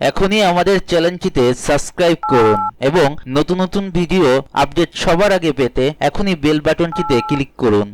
এখনই আমাদের চ্যানেলটিতে সাবস্ক্রাইব করুন এবং নতুন নতুন ভিডিও আপডেট সবার আগে পেতে এখনই বেল বাটনটিতে ক্লিক করুন।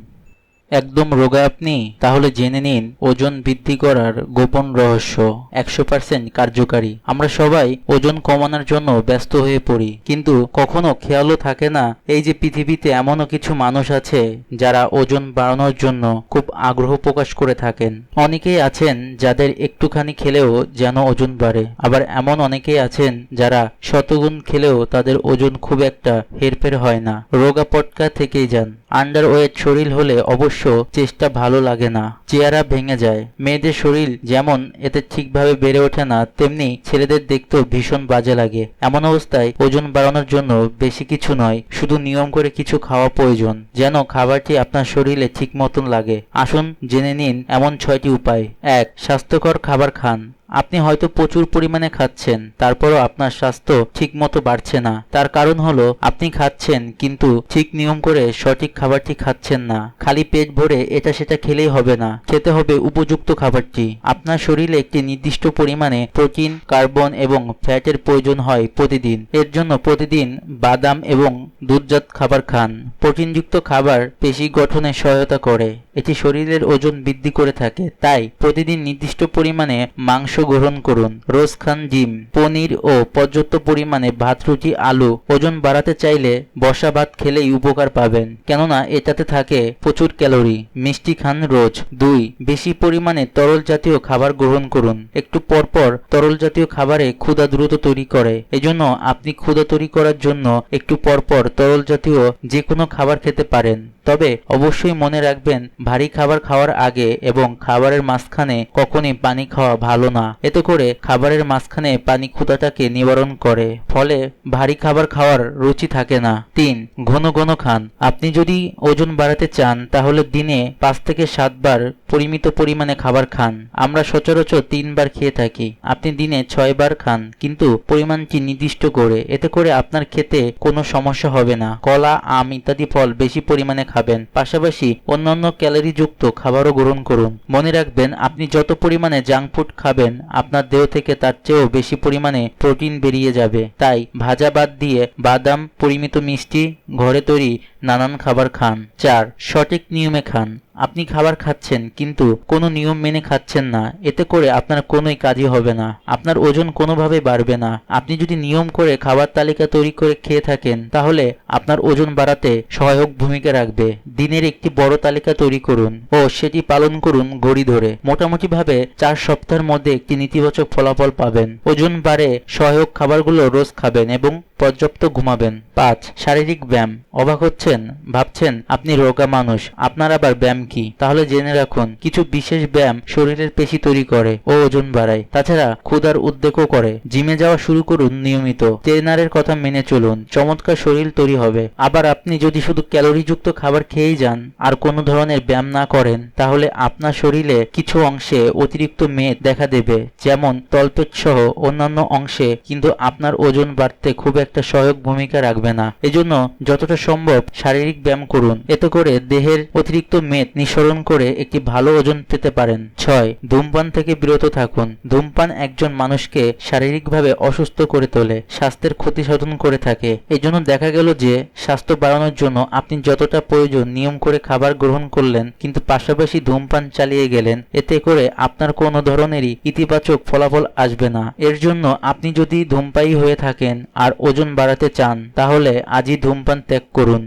একদম রোগা আপনি, তাহলে জেনে নিন ওজন বৃদ্ধি করার গোপন রহস্য একশো পার্সেন্ট কার্যকারী। আমরা সবাই ওজন কমানোর জন্য ব্যস্ত হয়ে পড়ি, কিন্তু কখনো খেয়ালও থাকে না এই যে পৃথিবীতে এমনও কিছু মানুষ আছে যারা ওজন বাড়ানোর জন্য খুব আগ্রহ প্রকাশ করে থাকেন। অনেকেই আছেন যাদের একটুখানি খেলেও যেন ওজন বাড়ে, আবার এমন অনেকেই আছেন যারা শতগুণ খেলেও তাদের ওজন খুব একটা হেরফের হয় না। রোগা পটকা থেকেই যান। আন্ডার ওয়েট শরীর হলে অবশ্য চেষ্টা ভালো লাগে না, চেহারা ভেঙে যায়। মেয়েদের শরীর যেমন এতে ঠিকভাবে বেড়ে ওঠে না, তেমনি ছেলেদের দেখতেও ভীষণ বাজে লাগে। এমন অবস্থায় ওজন বাড়ানোর জন্য বেশি কিছু নয়, শুধু নিয়ম করে কিছু খাওয়া প্রয়োজন, যেন খাবারটি আপনার শরীরে ঠিক মতন লাগে। আসুন জেনে নিন এমন ছয়টি উপায়। এক, স্বাস্থ্যকর খাবার খান। আপনি হয়তো প্রচুর পরিমাণে খাচ্ছেন, তারপরও আপনার স্বাস্থ্য ঠিকমতো বাড়ছে না। তার কারণ হলো, আপনি খাচ্ছেন, কিন্তু ঠিক নিয়ম করে সঠিক খাবারটি খাচ্ছেন না। খালি পেট ভরে এটা সেটা খেলেই হবে না। খেতে হবে উপযুক্ত খাবারটি। আপনার শরীরে একটি নির্দিষ্ট পরিমাণে প্রোটিন, কার্বন এবং ফ্যাটের প্রয়োজন হয় প্রতিদিন। এর জন্য প্রতিদিন বাদাম এবং দুধজাত খাবার খান। প্রোটিনযুক্ত খাবার পেশি গঠনে সহায়তা করে। এটি শরীরের ওজন বৃদ্ধি করে থাকে, তাই প্রতিদিন নির্দিষ্ট পরিমাণে মাংস গ্রহণ করুন। রোজ খান ডিম পনির ও পর্যাপ্ত পরিমাণে ভাত, রুটি, আলু। ওজন বাড়াতে চাইলে বসা ভাত খেলেই উপকার পাবেন, কেননা এটাতে থাকে প্রচুর ক্যালোরি। মিষ্টি খান রোজ। দুই, বেশি পরিমাণে তরল জাতীয় খাবার গ্রহণ করুন। একটু পরপর তরল জাতীয় খাবারে ক্ষুধা দ্রুত তৈরি করে। এজন্য আপনি ক্ষুধা তৈরি করার জন্য একটু পরপর তরল জাতীয় যে কোনো খাবার খেতে পারেন। তবে অবশ্যই মনে রাখবেন, ভারী খাবার খাওয়ার আগে এবং খাবারের মাঝখানে কখনই পানি খাওয়া ভালো না। এতে করে খাবারের মাঝখানে পানি ক্ষুধাটাকে নিবারণ করে। ফলে ভারী খাবার খাওয়ার রুচি থাকে না। তিন, ঘন ঘন খান। আপনি যদি ওজন বাড়াতে চান, তাহলে দিনে পাঁচ থেকে সাতবার পরিমিত পরিমাণে খাবার খান। আমরা সচরাচর তিনবার খেয়ে থাকি। আপনি দিনে ছয়বার খান, কিন্তু পরিমাণটি নির্দিষ্ট করে। এতে করে আপনার খেতে কোনো সমস্যা হবে না। কলা, আম ইত্যাদি ফল বেশি পরিমাণে খাবেন। পাশাপাশি অন্যান্য ক্যালোরিযুক্ত খাবারও গ্রহণ করুন। মনে রাখবেন, আপনি যত পরিমাণে জাঙ্ক ফুড খাবেন, আপনার দেহ থেকে তার চেয়েও বেশি পরিমাণে প্রোটিন বেরিয়ে যাবে। তাই ভাজা বাদ দিয়ে বাদাম, পরিমিত মিষ্টি ঘরে তৈরি নানান খাবার খান। চার, সঠিক নিয়মে খান। আপনি খাবার খাচ্ছেন, কিন্তু কোনো নিয়ম মেনে খাচ্ছেন না। এতে করে আপনার কোনোই কাজই হবে না। আপনার ওজন কোনোভাবে বাড়বে না। আপনি যদি নিয়ম করে খাবার তালিকা তৈরি করে খেয়ে থাকেন, তাহলে আপনার ওজন বাড়াতে সহায়ক ভূমিকা রাখবে। দিনের একটি বড় তালিকা তৈরি করুন ও সেটি পালন করুন গড়ি ধরে। মোটামুটিভাবে চার সপ্তাহের মধ্যে একটি নেতিবাচক ফলাফল পাবেন। ওজন বাড়ে, সহায়ক খাবারগুলো রোজ খাবেন এবং পর্যাপ্ত ঘুমাবেন। পাঁচ, শারীরিক ব্যায়াম। অবাক হচ্ছেন? ভাবছেন, আপনি রোগা মানুষ, আপনার আবার ব্যায়াম কি? তাহলে জেনে রাখুন, কিছু বিশেষ ব্যায়াম শরীরের পেশি তৈরি করে ও ওজন বাড়ায়। তাছাড়া ক্ষুধার উদ্বেগও করে। জিমে যাওয়া শুরু করুন নিয়মিত। ট্রেনারের কথা মেনে চলুন, চমৎকার শরীর তৈরি হবে। আবার আপনি যদি শুধু ক্যালোরিযুক্ত খাবার খেয়েই যান, আর কোনো ধরনের ব্যায়াম না করেন, তাহলে আপনার শরীরে কিছু অংশে অতিরিক্ত মেদ দেখা দেবে, যেমন তলপেট সহ অন্যান্য অংশে, কিন্তু আপনার ওজন বাড়তে খুব একটা সহায়ক ভূমিকা রাখবে না। এজন্য যতটা সম্ভব শারীরিক ব্যায়াম করুন। এতে করে দেহের অতিরিক্ত মেদ নিঃসরণ করে একটি ভালো ওজন পেতে পারেন। ছয়, ধূমপান থেকে বিরত থাকুন। ধূমপান একজন মানুষকে শারীরিকভাবে অসুস্থ করে তোলে, স্বাস্থ্যের ক্ষতি সাধন করে থাকে। এজন্য দেখা গেল যে, স্বাস্থ্য বাড়ানোর জন্য আপনি যতটা প্রয়োজন নিয়ম করে খাবার গ্রহণ করলেন, কিন্তু পাশাপাশি ধূমপান চালিয়ে গেলেন, এতে করে আপনার কোনো ধরনেরই ইতিবাচক ফলাফল আসবে না। এর জন্য আপনি যদি ধূমপায়ী হয়ে থাকেন আর ওজন বাড়াতে চান, তাহলে আজই ধূমপান ত্যাগ করুন।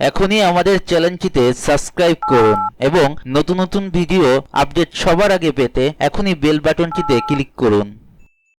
এখনই আমাদের চ্যানেলটিতে সাবস্ক্রাইব করুন এবং নতুন নতুন ভিডিও আপডেট সবার আগে পেতে এখনই বেল বাটনটিতে ক্লিক করুন।